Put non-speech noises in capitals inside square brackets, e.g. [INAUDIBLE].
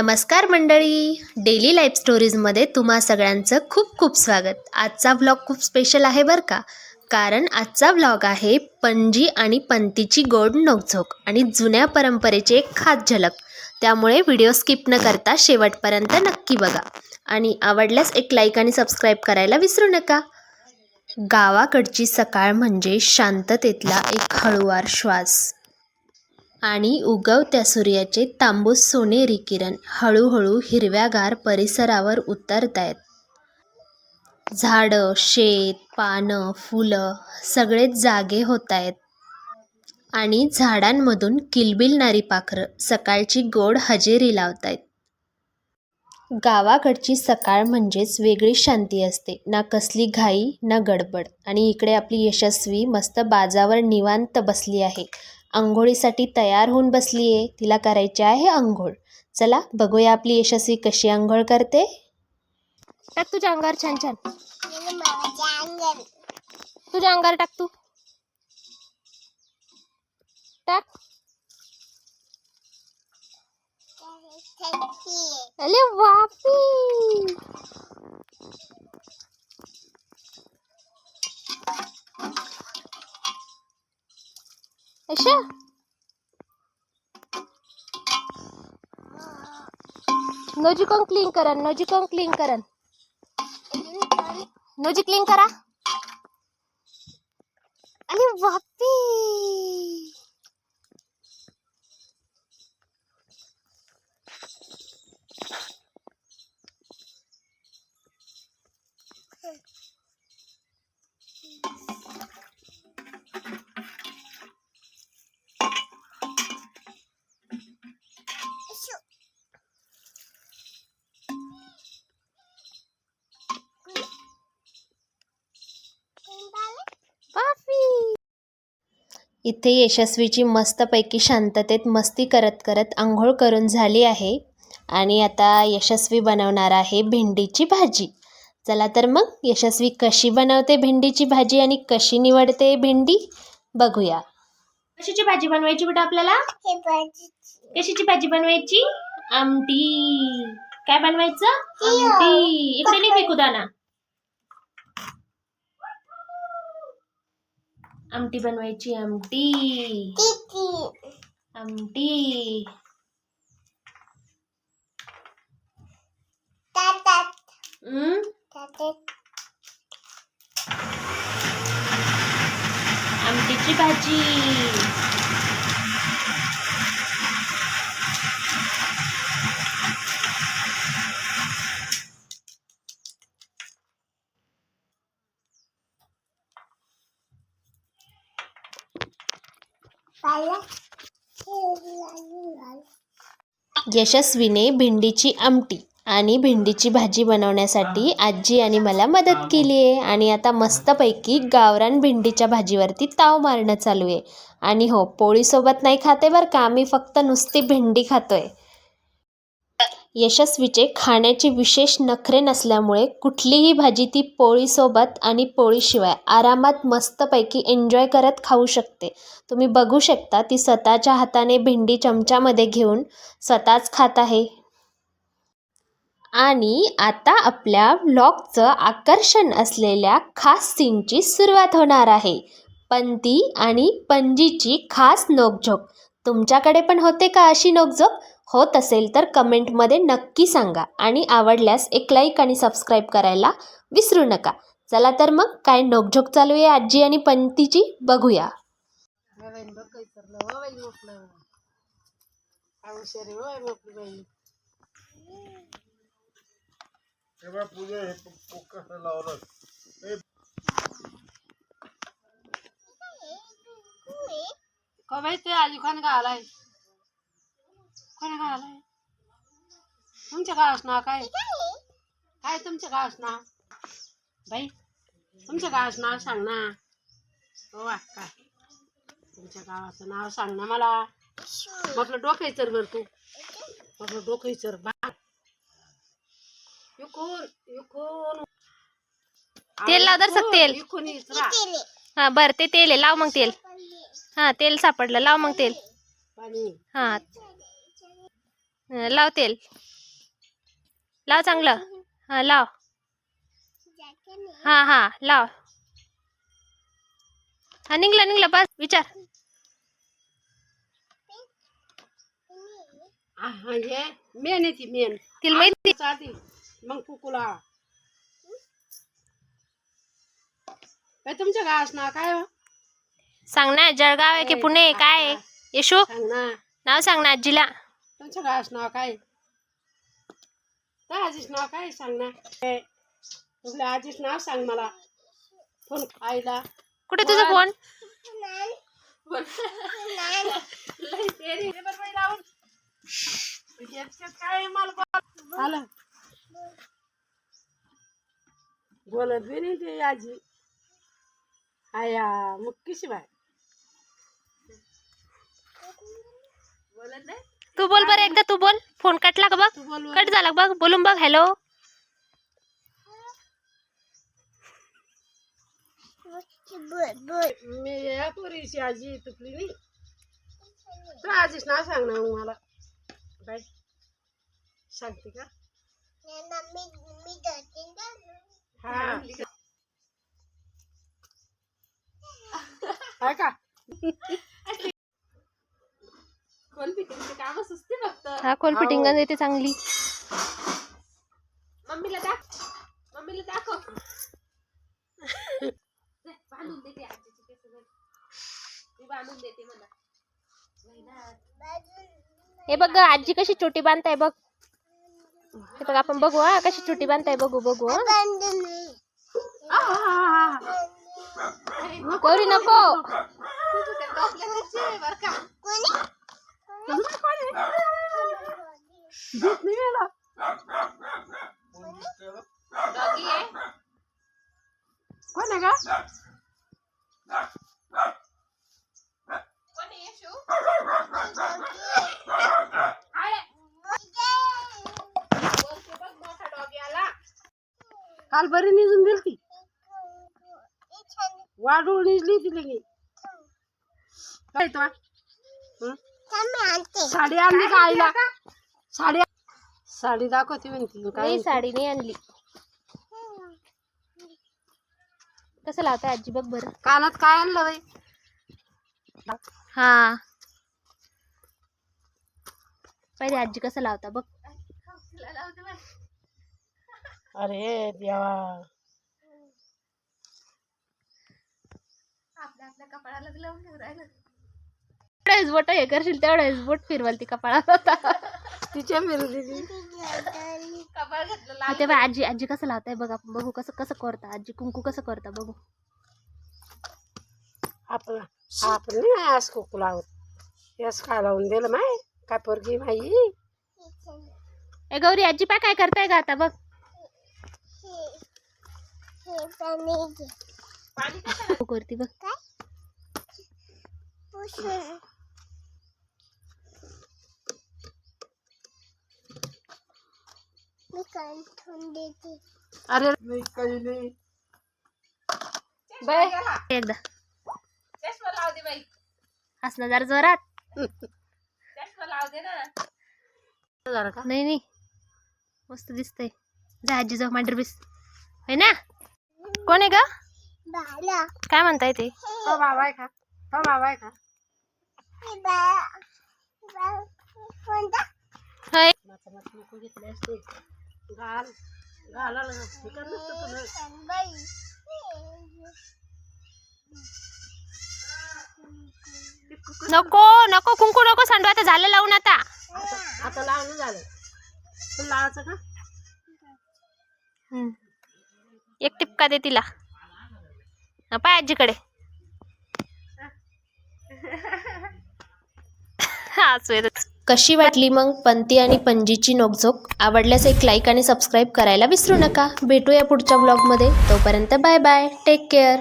नमस्कार मंडळी. Daily life स्टोरीजमध्ये तुम्हा सगळ्यांचं खूप खूप स्वागत. आजचा व्लॉग खूप स्पेशल आहे बरं का? कारण आजचा व्लॉग आहे पणजी आणि पंतीची गोड नोकझोक आणि जुन्या परंपरेची एक खास झलक. त्यामुळे व्हिडिओ स्किप न करता शेवटपर्यंत नक्की बघा. आणि आवडल्यास एक लाईक आणि सबस्क्राईब करायला विसरू नका. गावाकडची सकाळ म्हणजे शांततेतला एक हळुवार श्वास. आणि उगवत्या सूर्याचे तांबूस सोनेरी किरण हळूहळू हिरव्यागार परिसरावर उतरतायत. झाडं शेत पानं फुलं सगळेच जागे होत आहेत आणि झाडांमधून किलबिलणारी पाखरं सकाळची गोड हजेरी लावतायत. गावाकडची सकाळ म्हणजेच वेगळी शांती असते. ना कसली घाई ना गडबड. आणि इकडे आपली यशस्वी मस्त बाजावर निवांत बसली आहे. आंघोळीसाठी तयार होऊन बसली आहे तिला करायची आहे आंघोळ. चला बघूया आपली यशस्वी कशी आंघोळ करते. टाक तुझ्या अंगावर छान छान. तुझ्या अंगावर टाक तू. टाक. अरे बापी अशा? नोजी कोण क्लीन करन नोजी कोण क्लीन करन नोजी क्लीन करा. अरे बापी इथे यशस्वीची मस्तपैकी शांततेत मस्ती करत करत आंघोळ करून झाली आहे. आणि आता यशस्वी बनवणार आहे भेंडीची भाजी. चला तर मग यशस्वी कशी बनवते भेंडीची भाजी आणि कशी निवडते भेंडी? बघूया. कशाची भाजी बनवायची बेटा आपल्याला? कशाची भाजी बनवायची? आमटी. काय बनवायचं? आमटी. इकडे नाही फेकू दाना आमटी बनवायची आमटी. आमटी? आमटीची भाजी. यशस्वीने भेंडीची आमटी आणि भेंडीची भाजी बनवण्यासाठी आजी आणि मला मदत केली आहे. आणि आता मस्तपैकी गावरान भेंडीच्या भाजीवरती ताव मारणं चालू आहे. आणि हो पोळीसोबत नाही खाते बरं का? आम्ही फक्त नुसती भेंडी खातोय. यशस्वीचे खाण्याचे विशेष नखरे नसल्यामुळे कुठलीही भाजी ती पोळीसोबत आणि पोळीशिवाय आरामात मस्तपैकी एन्जॉय करत खाऊ शकते. तुम्ही बघू शकता ती स्वतःच्या हाताने भेंडी चमच्यामध्ये घेऊन स्वतःच खात आहे. आणि आता आपल्या व्लॉगचं आकर्षण असलेल्या खास सीनची सुरुवात होणार आहे. पंती आणि पणजीची खास नोकझोक. तुमच्याकडे पण होते का अशी नोकझोक? होत असेल तर कमेंटमध्ये नक्की सांगा आणि आवडल्यास एक लाईक आणि सबस्क्राईब करायला विसरू नका. चला तर मग काय नोकझोक चालू आहे आजी आणि पंतीची? बघूया. ते आजी कोण का आलाय? कोणी आलाय तुमच्या काय असणार काय? काय तुमच्या काय असणार बाई तुमच्या काय असणार सांग ना. हो वा काय तुमच्या गावाचं नाव सांग ना मला. म्हटलं डोकं इचर बर तू. म्हटलं डोकं इचर बा इकून इकून. तेल लाव जरासं तेल. इकून इचरा. हा बरं ते तेल आहे लाव मग तेल. हां तेल सापडलं लाव मग तेल. पाणी. हां. लाव तेल. लाव चांगलं. हां लाव. हां हां लाव. हा निघला निघला बस विचार. हे मेन आहे ती मेन. तिला माहिती आधी मग कुकुला. काय तुमच्या गावाच नाव काय हो? सांग ना जळगाव आहे की पुणे? काय आहे? येशू? सांग ना. नाव सांग ना आजीला. तुमच्या गावाच नाव काय? त्या आजीच नाव काय सांग ना? ए, तुझल्या आजीच नाव सांग मला. फोन आईला. कुठे तुझा फोन? काय मला आलं. बोलत बी नाही ते आजी. आया मग कशी बाय? बोलत नाही? तू बोल बरं एकदा तू बोल. फोन कटला का बघ. तू बोल कट झाला बघ. बोलून बघ. हॅलो मी या पोरीची आजी तुपली नाही. तू आजीच नाव सांग ना मग मला. बाय सांगते हा. [LAUGHS] का? फक्त. हा खोल फिटिंग हो. देते चांगली. मम्मीला दाख मम्मीला दाखव. जा, बांधून देते आजीचे केस बघ. मी बांधून देते मला. हे बघ ग, आजी कशी चोटी बांधताय बघ. हे बघ आपण बघू हा कशी चोटी बांधताय बघू बघू हा. गौरी नको. भीत नाही गेला कोण आहे का काल बरी निजून दिली ती. वाढून निजली ती लगी काय तो साडी आणली का आईला? साडी साडी दाखवते म्हणते काय नाही साडी नाही आणली. कसं लावताय आजी बघ बरं. कानात काय आणलं बाई? हा. पहिले आजी कसं लावता बघ. अरे देवा. तेवढ्याच बोट हे करशील तेवढ्याच बोट फिरवाल ती कपाळात तिच्या मिरली तेव्हा आजी आजी कसं लावताय बघ आपण बघू कसं कसं करता. आजी कुंकू कसं करता बघू. आपण आपण नाही आज कुकू लावत यस काय लावून दिलं माय? काय पोरगी माई? ए गौरी आजी पाय काय करताय का आता बघ. कुंकू करते बघ. अरे नाही काही नाही. एकदा हसणं जरा जोरात. का? नाही नाही. मस्त दिसतंय. जा आजी जाऊ मांडर बीस. है ना? कोण आहे ग? काय म्हणताय ते? तो बाबा आहे का? तो बाबा आहे का? हाय. माझा मत नको घेतले असते. घाल. घालायला ठिकाण नसतं तुला नको नको कुंकू नको सांडू. आता झालं लावून आता. आता लावणं झालं. तुला लावायचं का? हम्म. एक टिपका दे तिला. हा, पाय आजीकडे. [LAUGHS] हा असू येत. कशी वाटली मग पंती आणि पणजीची नोकझोक? आवडल्यास एक लाईक आणि सबस्क्राईब करायला विसरू नका. भेटूया पुढच्या ब्लॉगमध्ये तोपर्यंत बाय बाय टेक केअर